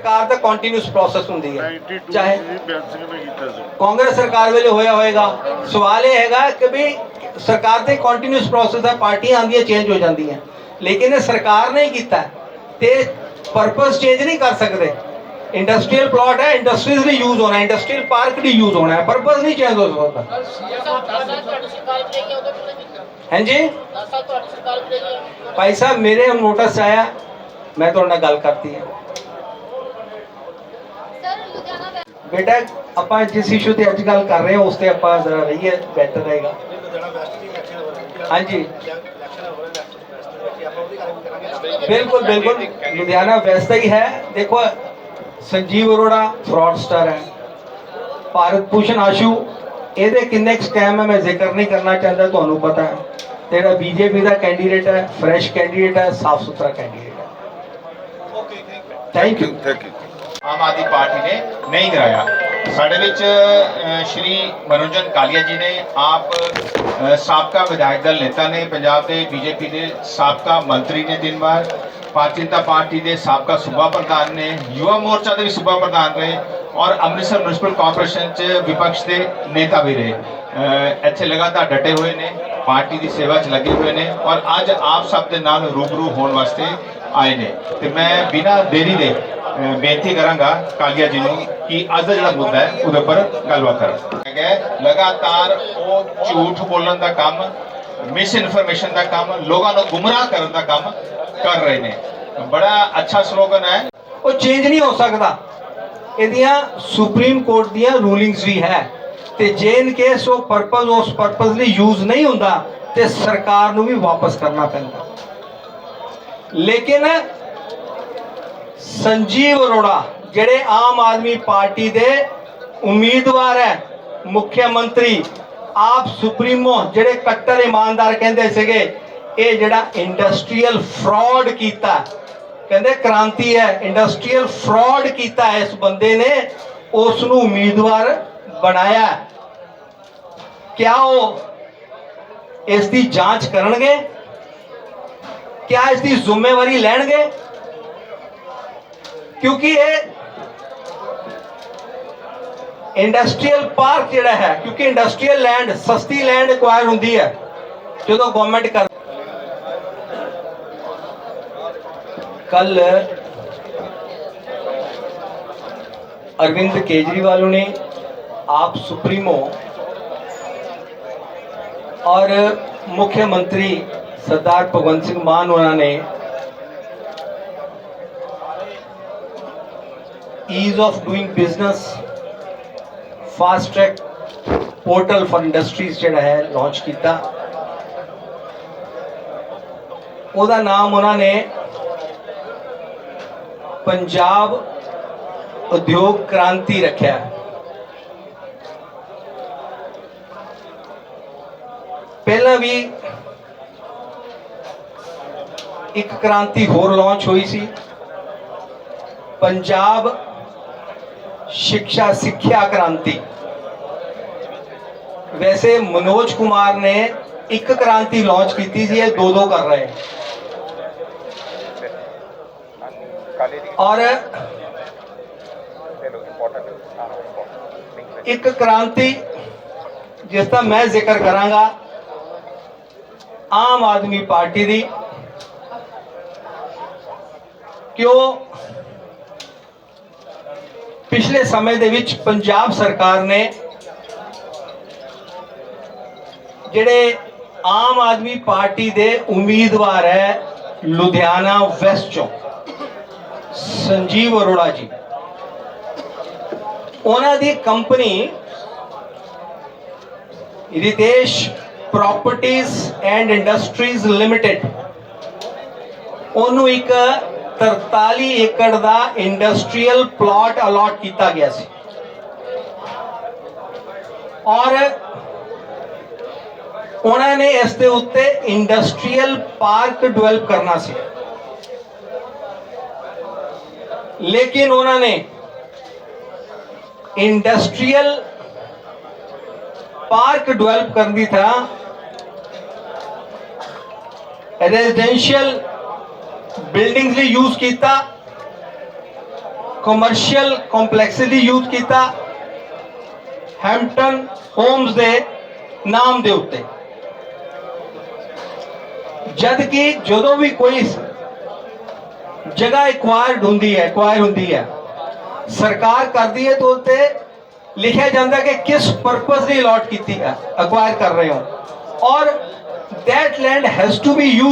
ਸਰਕਾਰ ਦਾ continuous process ਹੁੰਦੀ ਹੈ। 92 ਚਾਹੇ ਕਾਂਗਰਸ ਸਰਕਾਰ ਵੇਲੇ ਹੋਇਆ ਹੋਏਗਾ। ਸਵਾਲ ਇਹ ਹੈਗਾ ਕਿ ਵੀ ਸਰਕਾਰ ਦੇ ਕੰਟੀਨਿਊਸ ਪ੍ਰੋਸੈਸ ਹੈ ਪਾਰਟੀਆਂ ਆਉਂਦੀਆਂ ਚੇਂਜ ਹੋ ਜਾਂਦੀਆਂ। ਲੇਕਿਨ ਇਹ ਸਰਕਾਰ ਨੇ ਹੀ ਕੀਤਾ ਤੇ ਪਰਪਸ ਚੇਂਜ ਨਹੀਂ ਕਰ ਸਕਦੇ। ਇੰਡਸਟਰੀਅਲ ਪਲਾਟ ਹੈ ਇੰਡਸਟਰੀਜ਼ ਲਈ ਯੂਜ਼ ਹੋਣਾ ਇੰਡਸਟਰੀਅਲ ਪਾਰਕ ਲਈ ਯੂਜ਼ ਹੋਣਾ ਹੈ। ਪਰਪਸ ਨਹੀਂ ਚੇਂਜ ਹੋ ਸਕਦਾ। ਹਾਂਜੀ 10 ਸਾਲ ਤੁਹਾਡੀ ਸਰਕਾਰ ਵੀ ਰਹੀ ਹੈ ਭਾਈ ਸਾਹਿਬ ਮੇਰੇ ਨੋਟਿਸ ਆਇਆ ਮੈਂ ਤੁਹਾਡੇ ਨਾਲ ਗੱਲ ਕਰਤੀ ਹੈ। ਬੇਟਾ ਆਪਾਂ ਜਿਸ ਇਸ਼ੂ ਤੇ ਅੱਜ ਗੱਲ ਕਰ ਰਹੇ ਹਾਂ ਉਸ ਤੇ ਆਪਾਂ ਜ਼ਰਾ ਰਹੀਏ ਬੈਟਰ ਰਹੇਗਾ। ਹਾਂਜੀ। ਬਿਲਕੁਲ ਬਿਲਕੁਲ। ਲੁਧਿਆਣਾ ਵੈਸਾ ਹੀ ਹੈ। ਦੇਖੋ ਸੰਜੀਵ ਅਰੋੜਾ ਫਰਾਡਸਟਰ ਹੈ। ਭਾਰਤ ਭੂਸ਼ਣ ਆਸ਼ੂ ਇਹਦੇ ਕਿੰਨੇ ਸਕੈਮ ਹੈ ਮੈਂ ਜ਼ਿਕਰ ਨਹੀਂ ਕਰਨਾ ਚਾਹੁੰਦਾ ਤੁਹਾਨੂੰ ਪਤਾ ਹੈ। ਜਿਹੜਾ ਬੀਜੇਪੀ ਦਾ ਕੈਂਡੀਡੇਟ ਹੈ ਫਰੈਸ਼ ਕੈਂਡੀਡੇਟ ਹੈ ਸਾਫ਼ ਸੁਥਰਾ ਕੈਂਡੀਡੇਟ ਹੈ। Thank you thank you Aam Aadmi party ਨੇ ਨਹੀਂ ਕਰਾਇਆ। ਸਾਡੇ ਵਿੱਚ ਸ਼੍ਰੀ ਮਨੋਜਨ ਕਾਲੀਆ ਜੀ ਨੇ, ਆਪ ਸਾਬਕਾ ਵਿਧਾਇਕ ਦਲ ਨੇਤਾ ਨੇ, ਪੰਜਾਬ ਦੇ ਬੀਜੇਪੀ ਦੇ ਸਾਬਕਾ ਮੰਤਰੀ ਨੇ ਤਿੰਨ ਵਾਰ ਭਾਰਤੀ ਜਨਤਾ ਪਾਰਟੀ ਦੇ ਸਾਬਕਾ ਸੂਬਾ ਪ੍ਰਧਾਨ ਨੇ, ਯੁਵਾ ਮੋਰਚਾ ਦੇ ਵੀ ਸੂਬਾ ਪ੍ਰਧਾਨ ਰਹੇ ਔਰ ਅੰਮ੍ਰਿਤਸਰ ਮਿਊਨਿਸਪਲ ਕਾਰਪੋਰੇਸ਼ਨ ਚ ਵਿਪਕਸ਼ ਦੇ ਨੇਤਾ ਵੀ ਰਹੇ। ਇੱਥੇ ਲਗਾਤਾਰ ਡਟੇ ਹੋਏ ਨੇ, ਪਾਰਟੀ ਦੀ ਸੇਵਾ 'ਚ ਲੱਗੇ ਹੋਏ ਨੇ ਔਰ ਅੱਜ ਆਪ ਸਭ ਦੇ ਨਾਲ ਰੂਬਰੂ ਹੋਣ ਵਾਸਤੇ ਆਏ ਨੇ। ਤੇ ਮੈਂ ਬਿਨਾਂ ਦੇਰੀ ਦੇ ਬੇਨਤੀ ਕਰਾਂਗਾ ਕਾਲੀਆ ਜੀ ਨੂੰ ਕਿ ਅੱਜ ਦਾ ਜਿਹੜਾ ਮੁੱਦਾ ਹੈ, ਉਹਦੇ ਉੱਪਰ ਗੱਲਬਾਤ ਕਰਨ ਹੈਗਾ ਲਗਾਤਾਰ ਉਹ ਝੂਠ ਬੋਲਣ ਦਾ ਕੰਮ ਮਿਸ ਇਨਫੋਰਮੇਸ਼ਨ ਦਾ ਕੰਮ, ਲੋਕਾਂ ਨੂੰ ਗੁੰਮਰਾਹ ਕਰਨ ਦਾ ਕੰਮ ਕਰ ਰਹੇ ਨੇ। ਬੜਾ ਅੱਛਾ ਸਲੋਗਨ ਹੈ। ਉਹ ਚੇਂਜ ਨਹੀਂ ਹੋ ਸਕਦਾ। ਇਹਦੀਆਂ ਸੁਪਰੀਮ ਕੋਰਟ ਦੀਆਂ ਰੂਲਿੰਗਸ ਵੀ ਹੈ। ਤੇ ਜੇ ਇਨ ਕੇਸ ਉਹ ਪਰਪਸ ਉਸ ਪਰਪਸ ਲਈ ਯੂਜ਼ ਨਹੀਂ ਹੁੰਦਾ, ਤੇ ਸਰਕਾਰ ਨੂੰ ਵੀ ਵਾਪਸ ਕਰਨਾ ਪੈਂਦਾ। ਲੇਕਿਨ ਸੰਜੀਵ ਅਰੋੜਾ, ਜਿਹੜੇ ਆਮ ਆਦਮੀ ਪਾਰਟੀ ਦੇ ਉਮੀਦਵਾਰ ਹੈ ਮੁੱਖ ਮੰਤਰੀ, ਆਪ ਸੁਪਰੀਮੋ, ਜਿਹੜੇ ਕੱਟਰ ਇਮਾਨਦਾਰ ਕਹਿੰਦੇ ਸੀਗੇ, ਇਹ ਜਿਹੜਾ ਇੰਡਸਟਰੀਅਲ ਫਰਾਡ ਕੀਤਾ, ਕਹਿੰਦੇ ਕ੍ਰਾਂਤੀ ਹੈ ਇੰਡਸਟਰੀਅਲ ਫਰਾਡ ਕੀਤਾ ਇਸ ਬੰਦੇ ਨੇ ਉਸ ਨੂੰ ਉਮੀਦਵਾਰ ਬਣਾਇਆ। ਕਿਆ ਉਹ ਇਸ ਦੀ ਜਾਂਚ ਕਰਨਗੇ? ਕਿਆ ਇਸ ਦੀ ਜ਼ਿੰਮੇਵਾਰੀ ਲੈਣਗੇ? ਕਿਉਂਕਿ ਇਹ ਇੰਡਸਟਰੀਅਲ ਪਾਰਕ ਜਿਹੜਾ ਹੈ, ਕਿਉਂਕਿ ਇੰਡਸਟਰੀਅਲ ਲੈਂਡ ਸਸਤੀ ਲੈਂਡ ਐਕਵਾਇਰ ਹੁੰਦੀ ਹੈ, ਜਦੋਂ ਗਵਰਨਮੈਂਟ ਕਰ ਕੱਲ ਅਰਵਿੰਦ ਕੇਜਰੀਵਾਲ ਨੇ ਆਪ ਸੁਪਰੀਮੋ ਔਰ ਮੁੱਖ ਮੰਤਰੀ ਸਰਦਾਰ ਭਗਵੰਤ ਸਿੰਘ ਮਾਨ ਉਹਨਾਂ ਨੇ ease of doing business, fast track portal for industries ਜਿਹੜਾ ਹੈ ਲਾਂਚ ਕੀਤਾ। ਉਹਦਾ ਨਾਮ ਉਹਨਾਂ ਨੇ ਪੰਜਾਬ ਉਦਯੋਗ ਕ੍ਰਾਂਤੀ ਰੱਖਿਆ। ਪਹਿਲਾਂ ਵੀ ਇੱਕ ਕ੍ਰਾਂਤੀ ਹੋਰ ਲਾਂਚ ਹੋਈ ਸੀ। ਪੰਜਾਬ ਸਿੱਖਿਆ ਸਿੱਖਿਆ ਕ੍ਰਾਂਤੀ ਵੈਸੇ ਮਨੋਜ ਕੁਮਾਰ ਨੇ ਇੱਕ ਕ੍ਰਾਂਤੀ ਲਾਂਚ ਕੀਤੀ ਸੀ ਇਹ ਦੋ ਦੋ ਕਰ ਰਹੇ ਹੈ ਔਰ ਇੱਕ ਕ੍ਰਾਂਤੀ ਜਿਸ ਦਾ ਮੈਂ ਜ਼ਿਕਰ ਕਰਾਂਗਾ ਆਮ ਆਦਮੀ ਪਾਰਟੀ ਦੀ ਕਿਉਂ ਪਿਛਲੇ ਸਮੇਂ ਦੇ ਵਿੱਚ ਪੰਜਾਬ ਸਰਕਾਰ ਨੇ ਜਿਹੜੇ ਆਮ ਆਦਮੀ ਪਾਰਟੀ ਦੇ ਉਮੀਦਵਾਰ ਹੈ, ਲੁਧਿਆਣਾ ਵੈਸਟ ਚੋਂ, ਸੰਜੀਵ ਅਰੋੜਾ ਜੀ। ਉਹਨਾਂ ਦੀ ਕੰਪਨੀ ਰਿਤੇਸ਼ ਪ੍ਰਾਪਰਟੀਆਂ ਐਂਡ ਇੰਡਸਟਰੀਜ਼ ਲਿਮਟਿਡ, ਉਹਨੂੰ ਇੱਕ 43 ਏਕੜ ਦਾ ਇੰਡਸਟਰੀਅਲ ਪਲਾਟ ਅਲਾਟ ਕੀਤਾ ਗਿਆ ਸੀ। ਔਰ ਉਹਨਾਂ ਨੇ ਇਸ ਦੇ ਉੱਤੇ ਇੰਡਸਟਰੀਅਲ ਪਾਰਕ ਡਿਵੈਲਪ ਕਰਨਾ ਸੀ। ਲੇਕਿਨ ਉਹਨਾਂ ਨੇ ਇੰਡਸਟਰੀਅਲ ਪਾਰਕ ਡਿਵੈਲਪ ਕਰਨ ਦੀ ਥਾਂ ਰੈਜ਼ੀਡੈਂਸ਼ੀਅਲ ਬਿਲਡਿੰਗਸ ਲਈ ਯੂਜ਼ ਕੀਤਾ ਕਮਰਸ਼ੀਅਲ ਕੰਪਲੈਕਸ ਲਈ ਯੂਜ਼ ਕੀਤਾ ਹੈਮਪਟਨ ਹੋਮਸ ਦੇ ਨਾਮ ਦੇ ਉੱਤੇ। ਜਦ ਕਿ ਜਦੋਂ ਵੀ ਕੋਈ ਜਗ੍ਹਾ ਐਕਵਾਇਰਡ ਹੁੰਦੀ ਹੈ ਐਕਵਾਇਰ ਹੁੰਦੀ ਹੈ, ਸਰਕਾਰ ਕਰਦੀ ਹੈ ਤਾਂ ਉੱਤੇ ਲਿਖਿਆ ਜਾਂਦਾ ਕਿ ਕਿਸ ਪਰਪਸ ਲਈ ਅਲਾਟ ਕੀਤੀ ਹੈ ਅਕਵਾਇਰ ਕਰ ਰਹੇ ਹੋ। ਔਰ that land has to be used